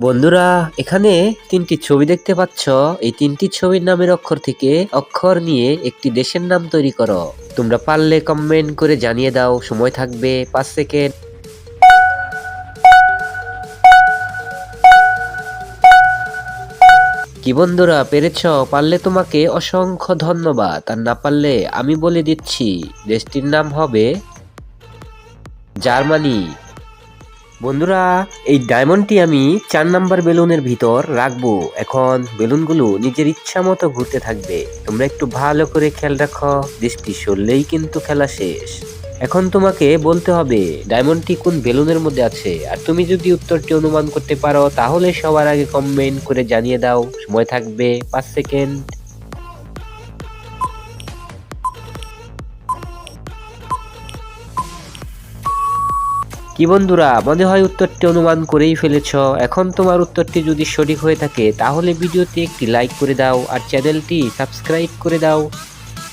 বন্ধুরা, এখানে তিনটি ছবি দেখতে পাচ্ছ। এই তিনটি ছবির নামের অক্ষর থেকে অক্ষর নিয়ে একটি দেশের নাম তৈরি করো। তোমরা পারলে কমেন্ট করে জানিয়ে দাও, সময় থাকবে পাঁচ সেকেন্ড। কি বন্ধুরা, পেরেছ? পারলে তোমাকে অসংখ্য ধন্যবাদ। আর না পারলে আমি বলে দিচ্ছি, দেশটির নাম হবে জার্মানি। বন্ধুরা, এই ডায়মন্ডটি আমি চার নাম্বার বেলুনের ভিতর রাখব। এখন বেলুনগুলো নিজের ইচ্ছা মতো ঘুরতে থাকবে। তোমরা একটু ভালো করে খেয়াল রাখো, দৃষ্টি সরলেই কিন্তু খেলা শেষ। এখন তোমাকে বলতে হবে ডায়মন্ডটি কোন বেলুনের মধ্যে আছে? আর তুমি যদি উত্তরটি অনুমান করতে পারো, তাহলে সবার আগে কমেন্ট করে জানিয়ে দাও। সময় থাকবে পাঁচ সেকেন্ড কি বন্ধুরা, মনে হয় উত্তরটি অনুমান করেই ফেলেছ। এখন তোমার উত্তরটি যদি সঠিক হয়ে থাকে, তাহলে ভিডিওতে একটি লাইক করে দাও আর চ্যানেলটি সাবস্ক্রাইব করে দাও।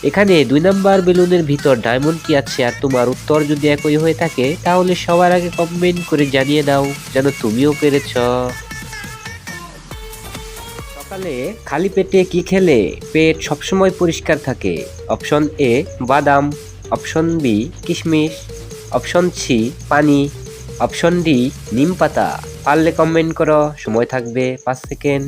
এখানে দুই নাম্বার বেলুনের ভিতর ডায়মন্ড ডায়মন্ডটি আছে আর তোমার উত্তর যদি একই হয়ে থাকে, তাহলে সবার আগে কমেন্ট করে জানিয়ে দাও যেন তুমিও পেরেছ। সকালে খালি পেটে কি খেলে? পেট সবসময় পরিষ্কার থাকে। অপশন এ বাদাম। অপশন বি কিশমিশ। অপশন সি পানি। অপশন ডি নিম পাতা। পারলে কমেন্ট করো সময় থাকবে পাঁচ সেকেন্ড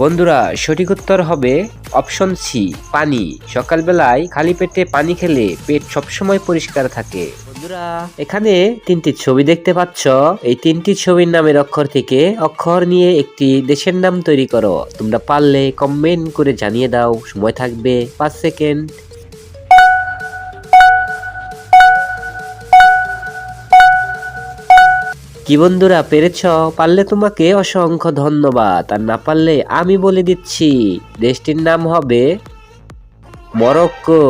বন্ধুরা, সঠিক উত্তর হবে অপশন সি পানি। সকালবেলায় খালি পেটে পানি খেলে পেট সবসময় পরিষ্কার থাকে। বন্ধুরা, এখানে তিনটি ছবি দেখতে পাচ্ছ। এই তিনটি ছবির নামের অক্ষর থেকে অক্ষর নিয়ে একটি দেশের নাম তৈরি করো। তোমরা পারলে কমেন্ট করে জানিয়ে দাও। সময় থাকবে পাঁচ সেকেন্ড কি বন্ধুরা পেরেছ? পারলে তোমাকে অসংখ্য ধন্যবাদ, আর না পারলে আমি বলে দিচ্ছি, দেশটির নাম হবে মরক্কো।